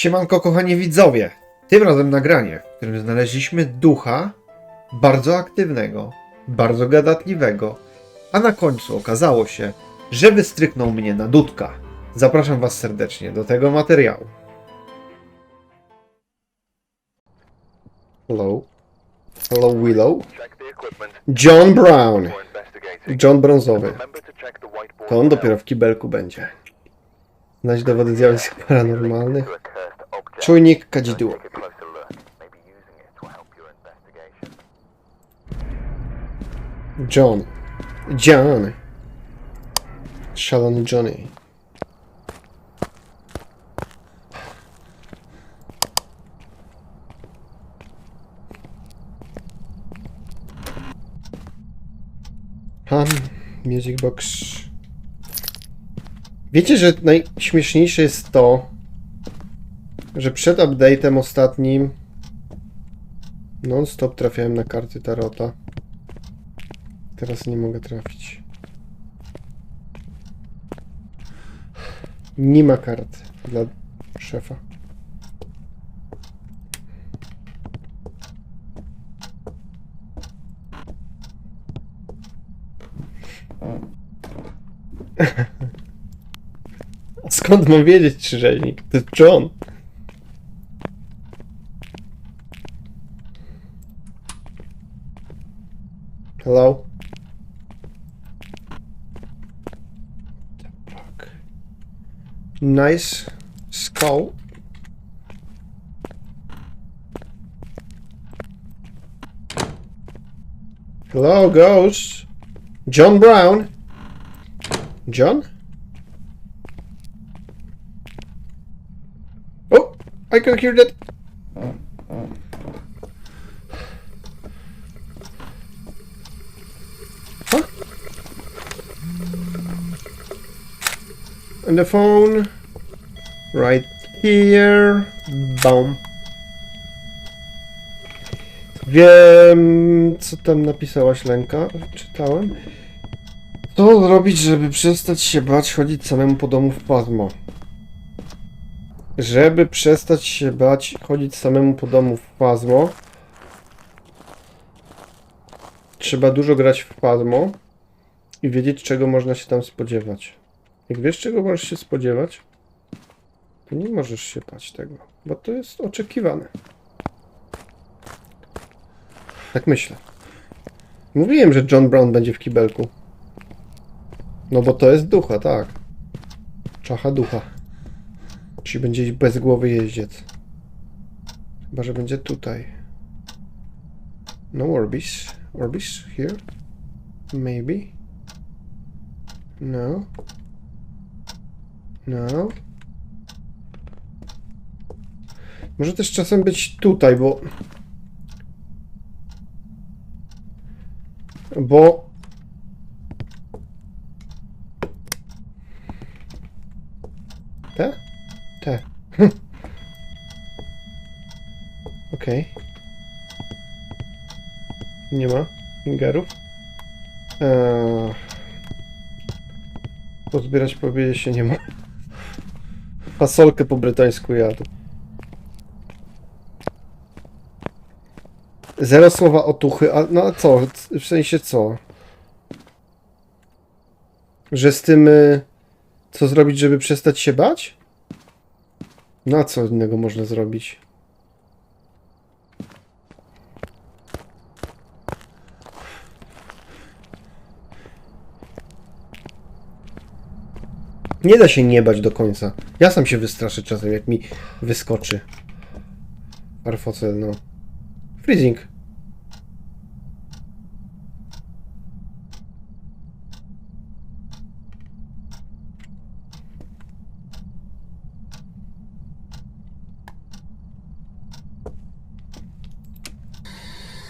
Siemanko kochani widzowie! Tym razem nagranie, w którym znaleźliśmy ducha bardzo aktywnego, bardzo gadatliwego, a na końcu okazało się, że wystryknął mnie na dudka. Zapraszam was serdecznie do tego materiału. Hello? Hello Willow? John Brown. John brązowy. To on dopiero w kibelku będzie. Znaleźć dowody zjawisk paranormalnych. Czujnik kadzidło. John. John. Szalony Johnny. Ham, Music Box. Wiecie, że najśmieszniejsze jest to, że przed update'em ostatnim non-stop trafiałem na karty Tarota. Teraz nie mogę trafić. Nie ma kart dla szefa. Skąd mam wiedzieć, czy? To John. Hello? Fuck. Nice skull. Hello, ghost. John Brown. John? Oh, I can hear that. And the phone. Right here. Boom. Wiem, co tam napisałaś, Lenka. Czytałem. Co zrobić, żeby przestać się bać chodzić samemu po domu w pasmo? Żeby przestać się bać chodzić samemu po domu w pasmo, trzeba dużo grać w pasmo i wiedzieć, czego można się tam spodziewać. Jak wiesz, czego możesz się spodziewać, to nie możesz się bać tego, bo to jest oczekiwane. Tak myślę. Mówiłem, że John Brown będzie w kibelku. No bo to jest ducha, tak. Czacha ducha. Czyli będzie bez głowy jeździec. Chyba, że będzie tutaj. No Orbis. Orbis here? Maybe. No. No. Może też czasem być tutaj, bo... Bo... Te? Te. Okej. Nie ma fingerów. Eee... Pozbierać powiedzieć się nie ma. Fasolkę po brytańsku jadł. Zero słowa otuchy, a no a co? W sensie co? Że z tym... y, Co zrobić, żeby przestać się bać? No a co innego można zrobić? Nie da się nie bać do końca. Ja sam się wystraszę czasem, jak mi wyskoczy. Parfocel, no. Freezing.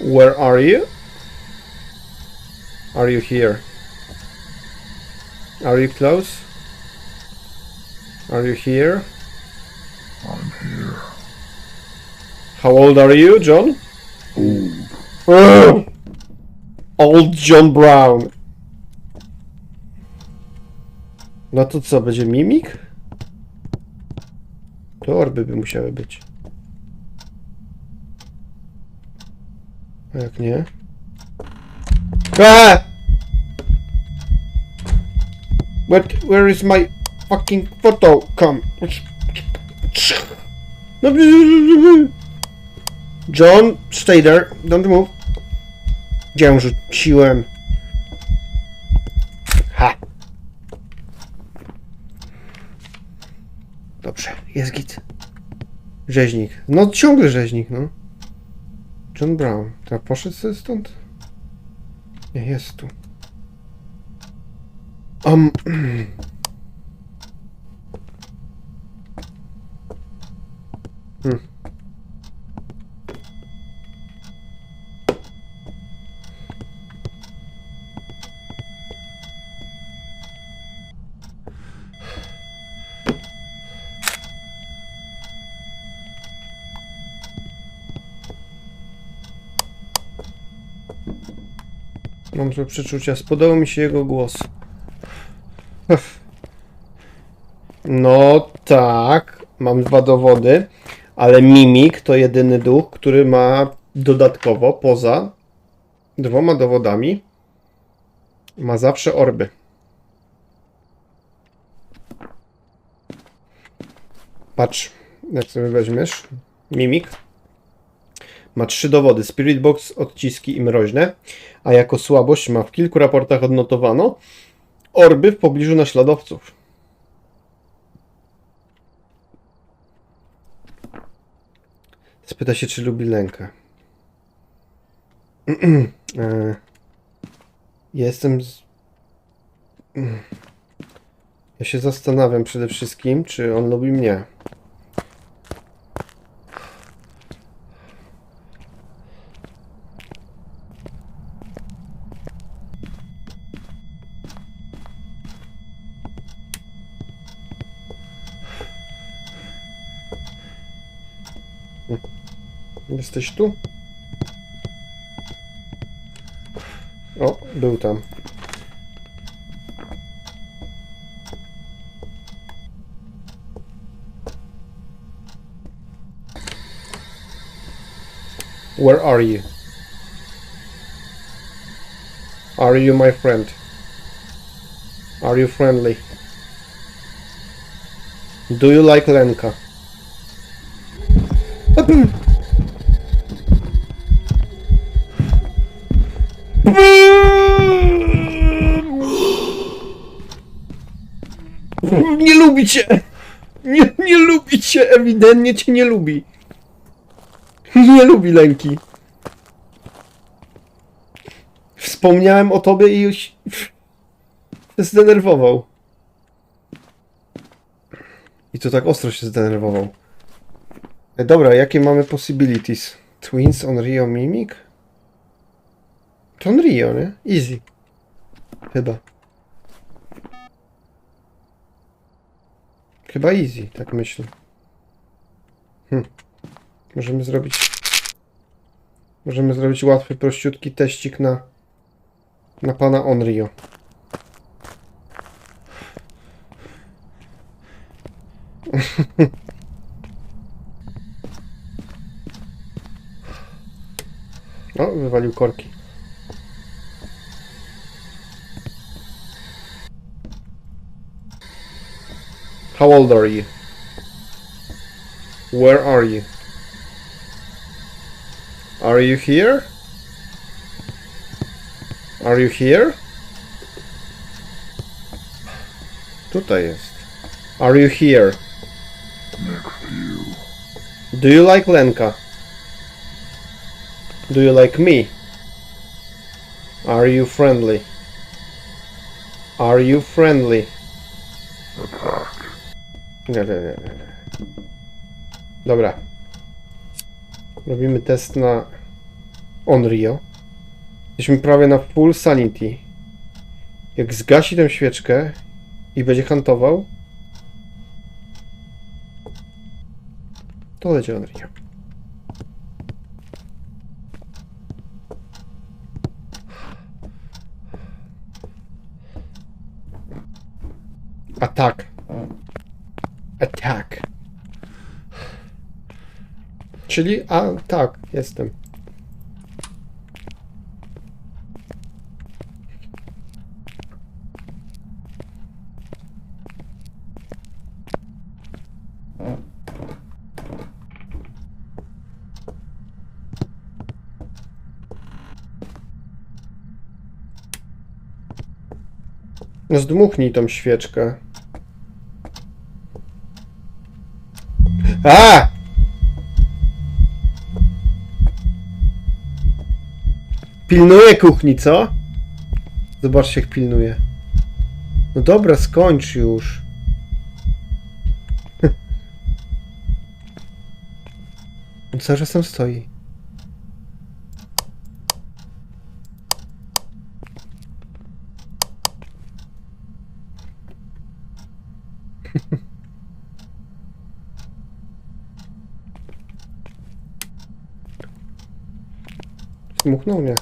Where are you? Are you here? Are you close? Are you here? I'm here. How old are you, John? Old. Ugh. Old John Brown. No to co, będzie mimik? To orby by musiały być. A jak nie? Eee! But where is my fucking photo? Come. No, John, stay there. Don't move. Gdzie ją rzuciłem? Ha! Dobrze, jest git. Rzeźnik. No ciągle rzeźnik, no. John Brown. Teraz poszedł sobie stąd? Nie, jest tu. Um. Hmm. Mam złe przeczucia. Spodobał mi się jego głos. No tak, mam dwa dowody, ale Mimik to jedyny duch, który ma dodatkowo, poza dwoma dowodami, ma zawsze orby. Patrz, jak sobie weźmiesz, Mimik ma trzy dowody, Spirit Box, odciski i mroźne, a jako słabość ma w kilku raportach odnotowano orby w pobliżu naśladowców. Spyta się, czy lubi lękę. E, Jestem. Z... Ja się zastanawiam przede wszystkim, czy on lubi mnie. Jesteś tu? O, był tam. Where are you? Are you my friend? Are you friendly? Do you like Lenka? lubi cię! Nie, nie lubi cię! Ewidentnie cię nie lubi. Nie lubi lęki. Wspomniałem o tobie i już się zdenerwował. I to tak ostro się zdenerwował. E, Dobra, jakie mamy possibilities? Twins on Rio Mimic? To on Rio, nie? Easy. Chyba. Chyba easy, tak myślę. Hm. Możemy zrobić... Możemy zrobić łatwy, prościutki teścik na... Na pana Onryo. O, wywalił korki. How old are you? Where are you? Are you here? Are you here? Tutaj jest. Are you here? Next you. Do you like Lenka? Do you like me? Are you friendly? Are you friendly? Nie, nie, nie. Dobra. Robimy test na Onryo. Jesteśmy prawie na full sanity. Jak zgasi tę świeczkę i będzie hantował, to leci Onryo. Attack. Attack. Czyli, a tak, jestem. Zdmuchnij tą świeczkę. A! Pilnuje kuchni, co? Zobaczcie, jak pilnuje. No dobra, skończ już. On cały czas tam stoi. Zdmuchnął mnie.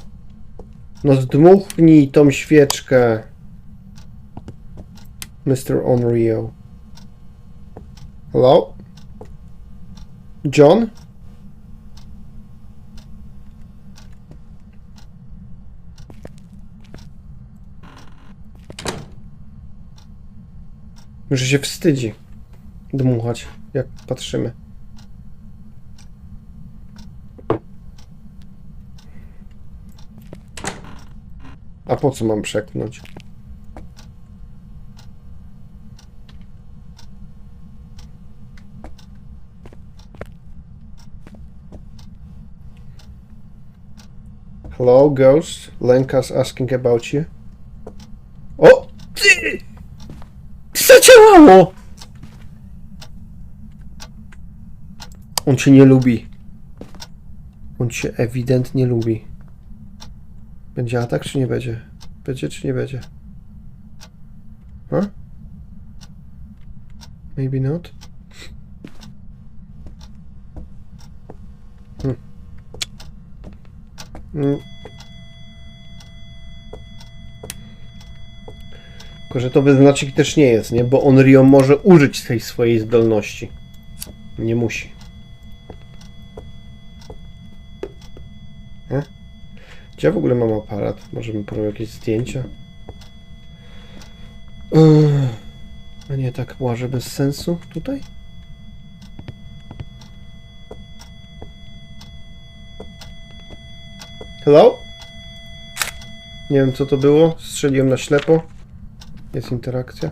No zdmuchnij tą świeczkę. Mr. Onryo. Hello? John? Że się wstydzi dmuchać, jak patrzymy. A po co mam przeknąć? Hello, ghost. Lenka's asking about you. O! Ty! Zadziałało! On cię nie lubi. On cię ewidentnie lubi. Będzie atak, czy nie będzie? Będzie, czy nie będzie? Huh? Maybe not. Hmm. Mm. Tylko, że to wyznacznik też nie jest, nie? Bo Onryo może użyć tej swojej zdolności. Nie musi. Gdzie w ogóle mam aparat? Możemy porobić jakieś zdjęcia? A nie, tak łażę bez sensu tutaj? Hello? Nie wiem co to było. Strzeliłem na ślepo. Jest interakcja.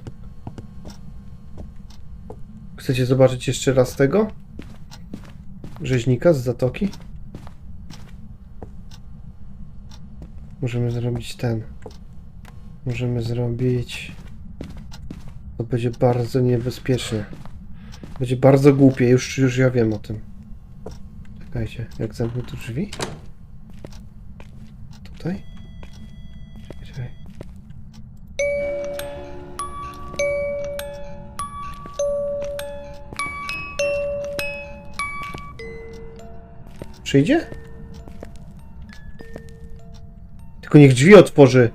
Chcecie zobaczyć jeszcze raz tego? Rzeźnika z zatoki? Możemy zrobić ten. Możemy zrobić. To będzie bardzo niebezpieczne. Będzie bardzo głupie, już, już ja wiem o tym. Czekajcie, jak zamknę tu drzwi? Tutaj? Przyjdzie? Tylko niech drzwi otworzy.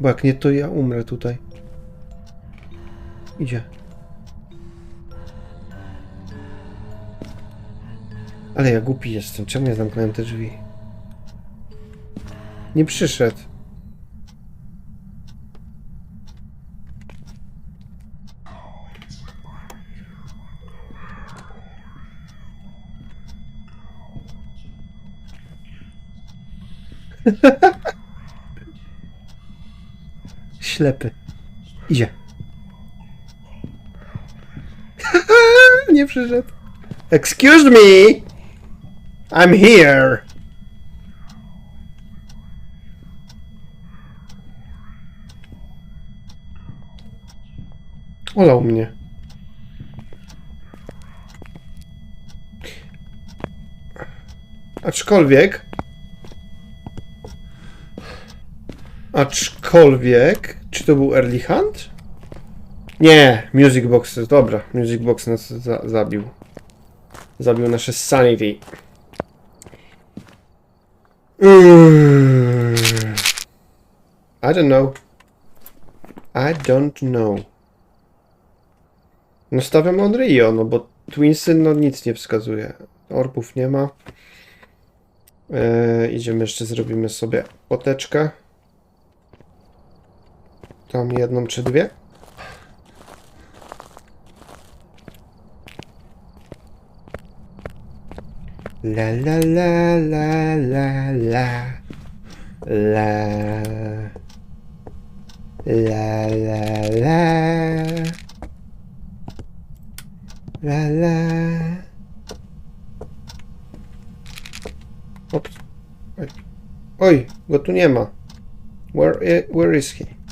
Bo jak nie, to ja umrę tutaj. Idzie. Ale ja głupi jestem. Czemu ja zamknąłem te drzwi? Nie przyszedł. Ślepy. Idzie. Nie przyszedł. Excuse me! I'm here! Olał mnie. Aczkolwiek... Aczkolwiek... Czy to był Early Hunt? Nie, Music Box, dobra, Music Box nas za zabił. Zabił nasze sanity. Mm. I don't know. I don't know. No stawiam on Rio, no bo Twinsy, no nic nie wskazuje. Orbów nie ma. E, idziemy jeszcze, zrobimy sobie poteczkę. Tam jedną czy dwie. La la la la la la la la la la la la Ops. Oj. Go tu nie ma. Where, where is he?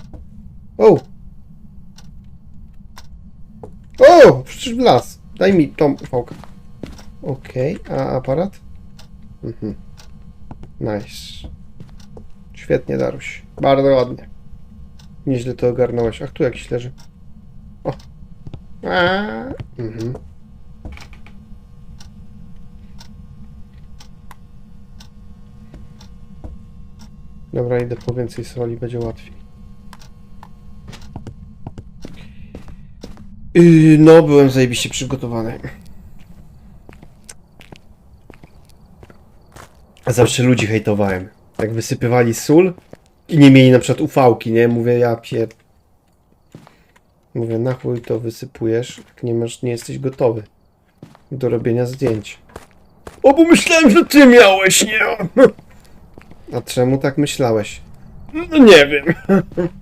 O! O! Przecież w las. Daj mi tą ufałkę. Okej, a aparat? Mhm. Nice. Świetnie, Daruś. Bardzo ładnie. Nieźle to ogarnąłeś. Ach, tu jakiś leży. O. A. Mhm. Dobra, idę po więcej soli, będzie łatwiej. Yy, no, byłem zajebiście przygotowany. Zawsze ludzi hejtowałem. Jak wysypywali sól i nie mieli na przykład ufałki, nie? Mówię, ja pier... Mówię, na chuj to wysypujesz, jak nie masz, nie jesteś gotowy do robienia zdjęć. O, bo myślałem, że ty miałeś, nie? A czemu tak myślałeś? No nie wiem.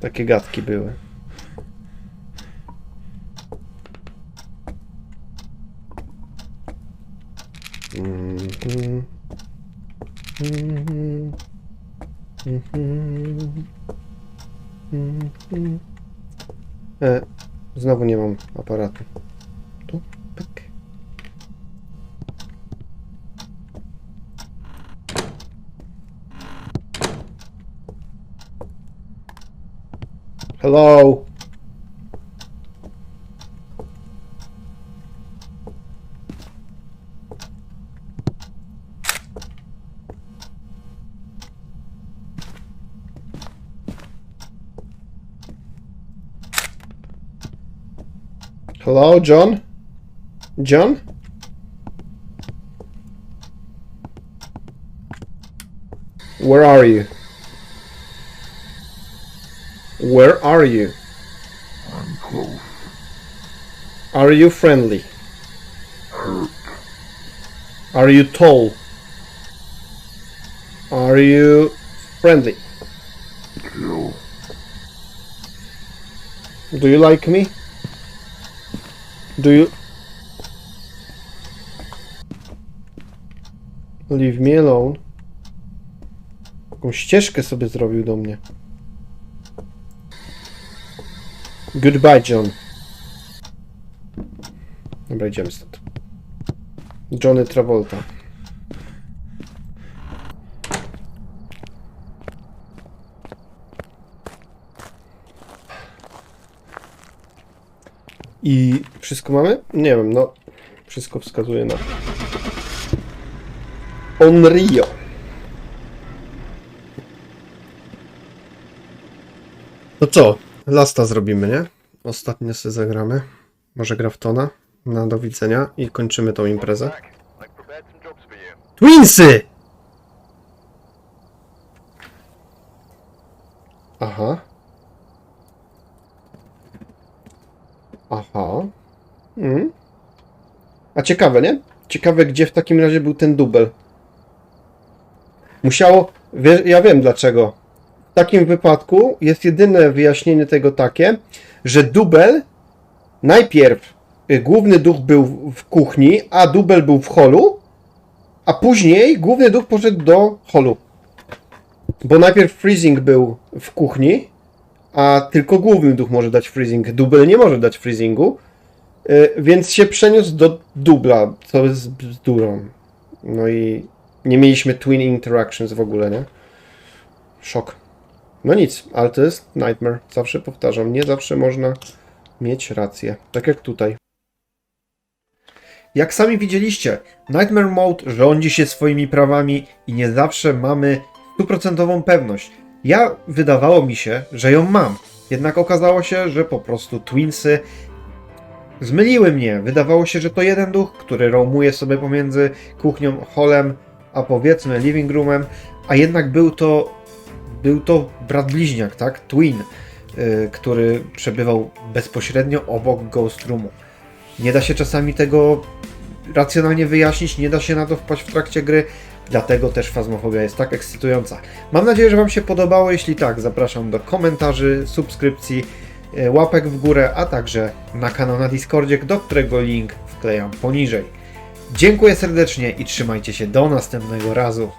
Takie gadki były. Mhm. Mhm. Mhm. E, znowu nie mam aparatu. Hello. Hello, John? John? Where are you? Where are you? I'm close. Are you friendly? Hurt. Are you tall? Are you friendly? Kill. Do you like me? Do you leave me alone? Taką ścieżkę sobie zrobił do mnie. Goodbye, John. Dobra, idziemy stąd. Johnny Travolta. I wszystko mamy? Nie wiem, no. Wszystko wskazuje na. Onryo. To co? Lasta zrobimy, nie? Ostatnie sobie zagramy. Może Graftona. Na do widzenia i kończymy tą imprezę. Twinsy! Aha. Aha. Mm. A ciekawe, nie? Ciekawe, gdzie w takim razie był ten dubel. Musiało. Wie, ja wiem dlaczego. Takim wypadku jest jedyne wyjaśnienie tego takie, że dubel najpierw y, główny duch był w- w kuchni, a dubel był w holu, a później główny duch poszedł do holu. Bo najpierw freezing był w kuchni, a tylko główny duch może dać freezing. Dubel nie może dać freezingu, y, więc się przeniósł do dubla, co jest bzdurą. No i nie mieliśmy twin interactions w ogóle, nie? Szok. No nic, ale to jest Nightmare. Zawsze powtarzam, nie zawsze można mieć rację. Tak jak tutaj. Jak sami widzieliście, Nightmare Mode rządzi się swoimi prawami i nie zawsze mamy stuprocentową pewność. Ja wydawało mi się, że ją mam. Jednak okazało się, że po prostu Twinsy zmyliły mnie. Wydawało się, że to jeden duch, który roamuje sobie pomiędzy kuchnią, holem, a powiedzmy living roomem, a jednak był to był to brat bliźniak, tak? Twin, yy, który przebywał bezpośrednio obok Ghost Roomu. Nie da się czasami tego racjonalnie wyjaśnić, nie da się na to wpaść w trakcie gry, dlatego też fazmofobia jest tak ekscytująca. Mam nadzieję, że Wam się podobało. Jeśli tak, zapraszam do komentarzy, subskrypcji, e, łapek w górę, a także na kanał na Discordzie, do którego link wklejam poniżej. Dziękuję serdecznie i trzymajcie się do następnego razu.